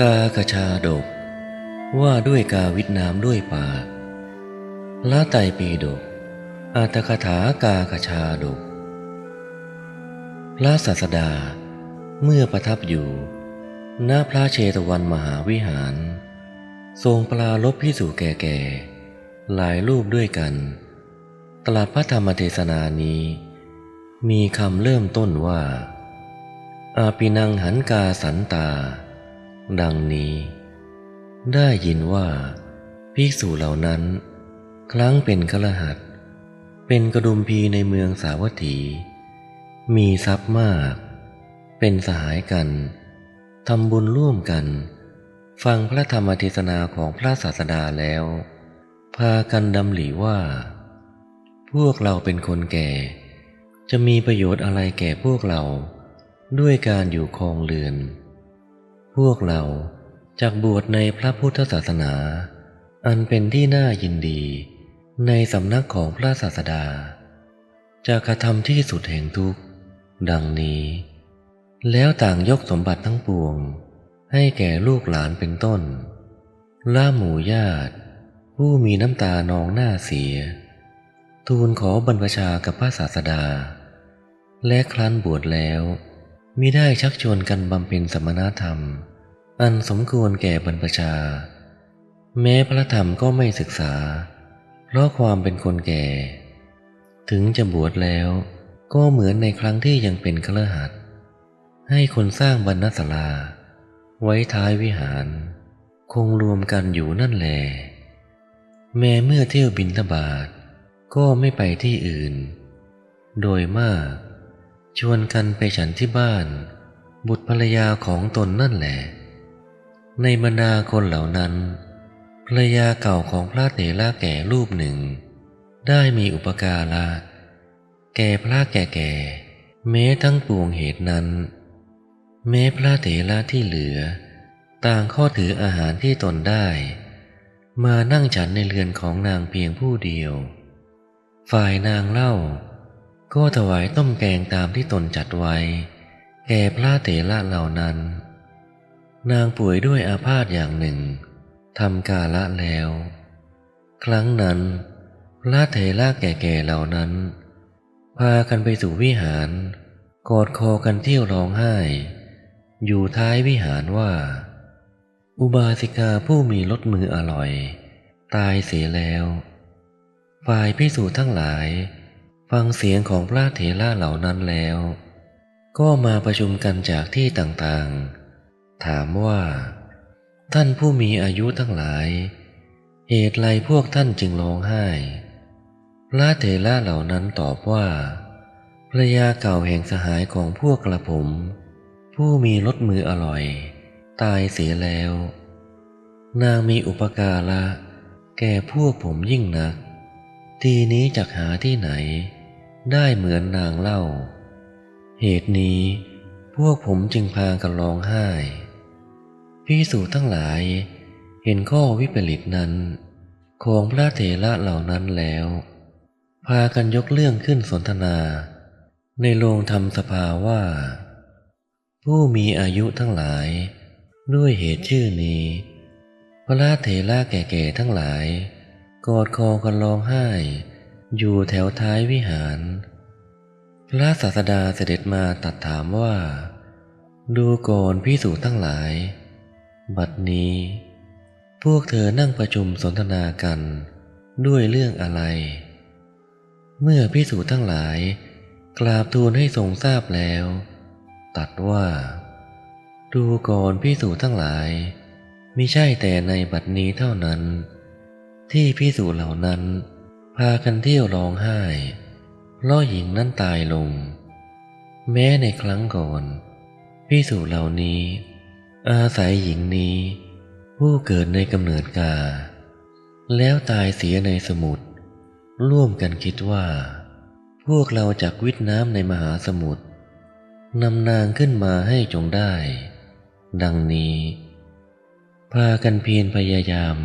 กากชาดก ว่าด้วยกาวิทน้ำด้วยปากละไตปีดกอัตคถากากชาดกพระศาสดา เมื่อประทับอยู่ณพระเชตวันมหาวิหาร ทรงปลาลบพิสูแก่ๆ หลายรูปด้วยกัน ตลาดพระธรรมเทศนานี้ มีคำเริ่มต้นว่า อาปินังหันกาสันตา ดังนี้ ได้ยินว่าภิกษุเหล่านั้น ครั้งเป็นคลหัดเป็นกระดุมพีในเมืองสาวัตถี มีทรัพย์มาก เป็นสหายกันทำบุญร่วมกัน ฟังพระธรรมเทศนาของพระศาสดาแล้ว พากันดำหลีว่า พวกเราเป็นคนแก่ จะมีประโยชน์อะไรแก่พวกเรา ด้วยการอยู่ครองเรือน พวกเราจากบวชในพระพุทธศาสนา อันเป็นที่น่ายินดี ในสำนักของพระศาสดาจะกระทำที่สุดแห่งทุกข์ ดังนี้ แล้วต่างยกสมบัติทั้งปวง ให้แก่ลูกหลานเป็นต้นล่าหมู่ญาติ ผู้มีน้ำตานองหน้าเสีย ทูลขอบรรพชากับพระศาสดา และครั้นบวชแล้ว มิได้ชักชวนกันบำเพ็ญสมณธรรม อันสมควรแก่บรรพชา แม้พระธรรมก็ไม่ศึกษา เพราะความเป็นคนแก่ ถึงจะบวชแล้วก็เหมือนในครั้งที่ยังเป็นเคฤหัสถ์ให้คนสร้างบรรณศาลา ไว้ท้ายวิหาร คงรวมกันอยู่นั่นแหลแม้เมื่อเที่ยวบินทบาทก็ไม่ไปที่อื่น โดยมาก ชวนกันไปฉันที่บ้าน บุตรภรรยาของตนนั่นแหละ ในบรรดาคนเหล่านั้น ภรรยาเก่าของพระเถระแก่รูปหนึ่ง ได้มีอุปการะแก่พระแก่ๆแม้ทั้งปวงเหตุนั้น แม้พระเถระที่เหลือ ต่างข้อถืออาหารที่ตนได้ มานั่งฉันในเรือนของนางเพียงผู้เดียว ฝ่ายนางเล่า ก็ถวายต้มแกงตามที่ตนจัดไว้ แก่พระเถระเหล่านั้น นางป่วยด้วยอาพาธอย่างหนึ่งทำกาละแล้ว ครั้งนั้น พระเถระแก่ๆเหล่านั้น พากันไปสู่วิหาร กอดคอกันเที่ยวร้องไห้ อยู่ท้ายวิหารว่า อุบาสิกาผู้มีรสมืออร่อย ตายเสียแล้ว ฝ่ายพิสูจน์ทั้งหลาย ฟังเสียงของพระเถระเหล่านั้นแล้ว ก็มาประชุมกันจากที่ต่างๆ ถามว่า ท่านผู้มีอายุทั้งหลาย เหตุไรพวกท่านจึงร้องไห้ พระเถระเหล่านั้นตอบว่าภรรยาเก่าแห่งสหายของพวกกระผม ผู้มีรสมืออร่อย ตายเสียแล้ว นางมีอุปการะแก่พวกผมยิ่งนัก ทีนี้จักหาที่ไหน ได้เหมือนนางเล่า เหตุนี้พวกผมจึงพากันร้องไห้พิสูจน์ทั้งหลายเห็นข้อวิปริตนั้น ของพระเถระเหล่านั้นแล้ว พากันยกเรื่องขึ้นสนทนา ในโรงธรรมสภาว่า ผู้มีอายุทั้งหลาย ด้วยเหตุชื่อนี้ พระเถระแก่ๆทั้งหลาย กอดคอกันร้องไห้ อยู่แถวท้ายวิหาร พระศาสดาเสด็จมาตัดถามว่า ดูก่อนพิสูจน์ทั้งหลาย บัดนี้ พวกเธอนั่งประชุมสนทนากันด้วยเรื่องอะไร เมื่อพิสูจน์ทั้งหลาย กราบทูลให้ทรงทราบแล้ว ตัดว่า ดูก่อนพิสูจน์ทั้งหลายมิใช่แต่ในบัดนี้เท่านั้น ที่พิสูจน์เหล่านั้น พากันเที่ยวร้องไห้เพราะหญิงนั้นตายลง แม้ในครั้งก่อนพิสูจเหล่านี้ อาศัยหญิงนี้ ผู้เกิดในกำเนิดกา แล้วตายเสียในสมุทรร่วมกันคิดว่า พวกเราจากวิทน้ำในมหาสมุทรนำนางขึ้นมาให้จงได้ ดังนี้ พากันเพียรพยายาม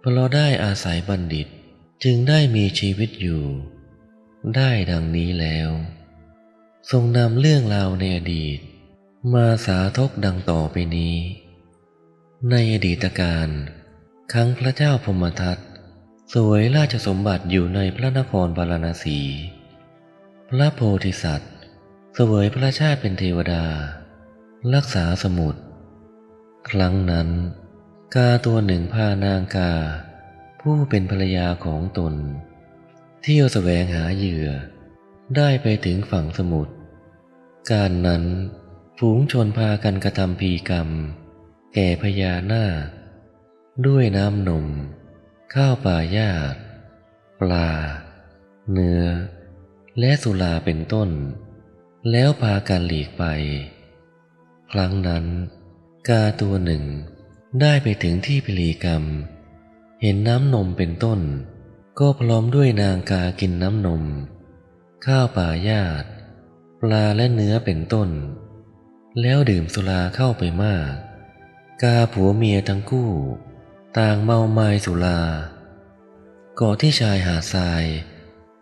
เพราะได้อาศัยบัณฑิต จึงได้มีชีวิตอยู่ ได้ดังนี้แล้ว ทรงนำเรื่องราวในอดีต มาสาธกดังต่อไปนี้ ในอดีตการครั้งพระเจ้าพมทัตสวยราชสมบัติอยู่ในพระนครบาราณสี พระโพธิสัตว์ เสวยพระชาติเป็นเทวดา รักษาสมุทรครั้งนั้น กาตัวหนึ่งพานางกา ผู้เป็นภรรยาของตน เที่ยวแสวงหาเหยื่อ ได้ไปถึงฝั่งสมุทรการนั้นฝูงชนพากันกระทำพีกรรม แก่พญานาคด้วยน้ำนม ข้าวปลายาตปลา เนื้อ และสุราเป็นต้น แล้วพากันหลีกไป ครั้งนั้น กาตัวหนึ่งได้ไปถึงที่พิลีกรรม เห็นน้ำนมเป็นต้น ก็พร้อมด้วยนางกากินน้ำนม ข้าวปลายาติ ปลาและเนื้อเป็นต้น แล้วดื่มสุราเข้าไปมาก กาผัวเมียทั้งคู่ ต่างเมาไม้สุราเกาะที่ชายหาดทราย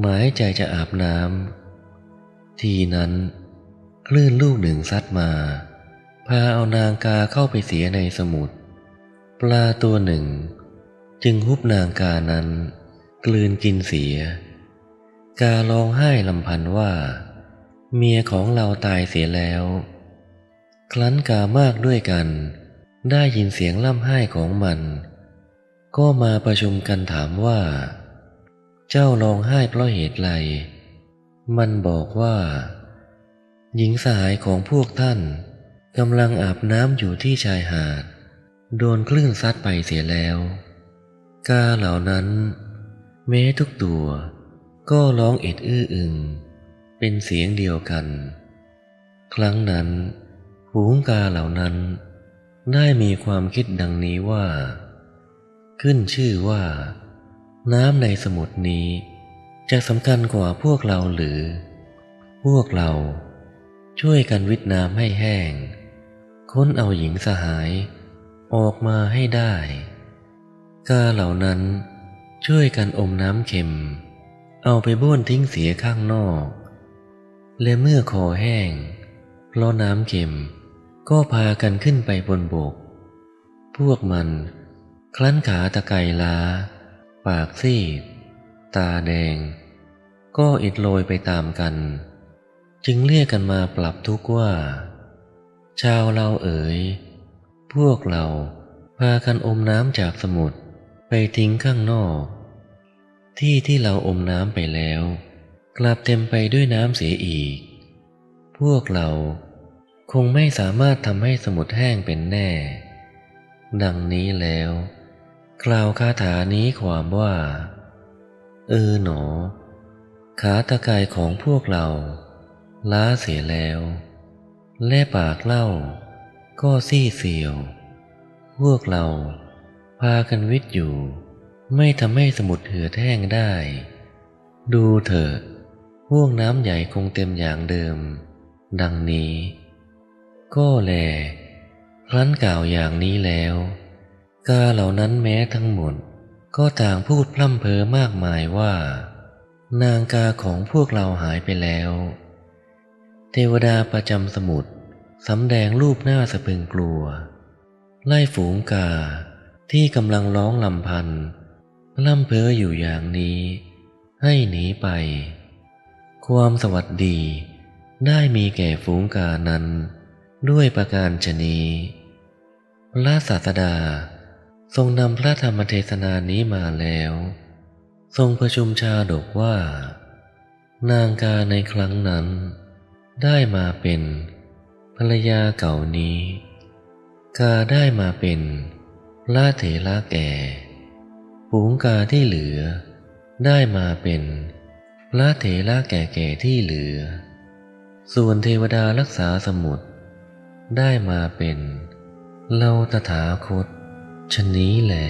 หมายใจจะอาบน้ำทีนั้นคลื่นลูกหนึ่งซัดมา พาเอานางกาเข้าไปเสียในสมุทรปลาตัวหนึ่ง จึงฮุบนางกานั้น กลืนกินเสีย การ้องไห้ลำพันว่า เมียของเราตายเสียแล้วครั้นกามากด้วยกัน ได้ยินเสียงล่ำไห้ของมัน ก็มาประชุมกันถามว่า เจ้าร้องไห้เพราะเหตุไร มันบอกว่า หญิงสหายของพวกท่านกำลังอาบน้ำอยู่ที่ชายหาด โดนคลื่นซัดไปเสียแล้ว กาเหล่านั้น แม้ทุกตัวก็ร้องเอ็ดอื้ออึง เป็นเสียงเดียวกัน ครั้งนั้นฝูงกาเหล่านั้น ได้มีความคิดดังนี้ว่า ขึ้นชื่อว่า น้ำในสมุทรนี้ จะสำคัญกว่าพวกเราหรือ พวกเราช่วยกันวิทน้ำให้แห้ง ค้นเอาหญิงสหาย ออกมาให้ได้ กาเหล่านั้นช่วยกันอมน้ำเค็ม เอาไปบ้วนทิ้งเสียข้างนอก และเมื่อคอแห้ง เพราะน้ำเค็มก็พากันขึ้นไปบนบก พวกมันคลั้นขาตะไคร่ล้า ปากซีด ตาแดง ก็อิดโรยไปตามกัน จึงเรียกกันมาปรับทุกข์ว่า ชาวเราเอ๋ย พวกเราพากันอมน้ำจากสมุทร ไปทิ้งข้างนอก ที่ที่เราอมน้ำไปแล้ว กลับเต็มไปด้วยน้ำเสียอีก พวกเราคงไม่สามารถทำให้สมุทรแห้งเป็นแน่ ดังนี้แล้ว กล่าวคาถานี้ความว่า เออหนอ ขาตะกายของพวกเราล้าเสียแล้ว และปากเล่า ก็ซี่เสียว พวกเรา พากันวิทย์อยู่ ไม่ทำให้สมุดเหือดแห้งได้ ดูเถอะห่วงน้ำใหญ่คงเต็มอย่างเดิม ดังนี้ ก็แลครั้นกล่าวอย่างนี้แล้ว กาเหล่านั้นแม้ทั้งหมด ก็ต่างพูดพร่ำเพ้อมากมายว่า นางกาของพวกเราหายไปแล้ว เทวดาประจำสมุทรสำแดงรูปหน้าสะพึงกลัว ไล่ฝูงกา ที่กำลังร้องลำพันล่ำเพ้ออยู่อย่างนี้ ให้หนีไป ความสวัสดีได้มีแก่ฝูงกานั้น ด้วยประการชนีพระศาสดาทรงนำพระธรรมเทศนานี้มาแล้ว ทรงประชุมชาดกว่า นางกาในครั้งนั้น ได้มาเป็นภรรยาเก่านี้ กาได้มาเป็น ลาเถระแก่ฝูงกาที่เหลือ ได้มาเป็นลาเถระแก่ๆที่เหลือ ส่วนเทวดารักษาสมุทรได้มาเป็นเราตถาคตชนนี้แหละ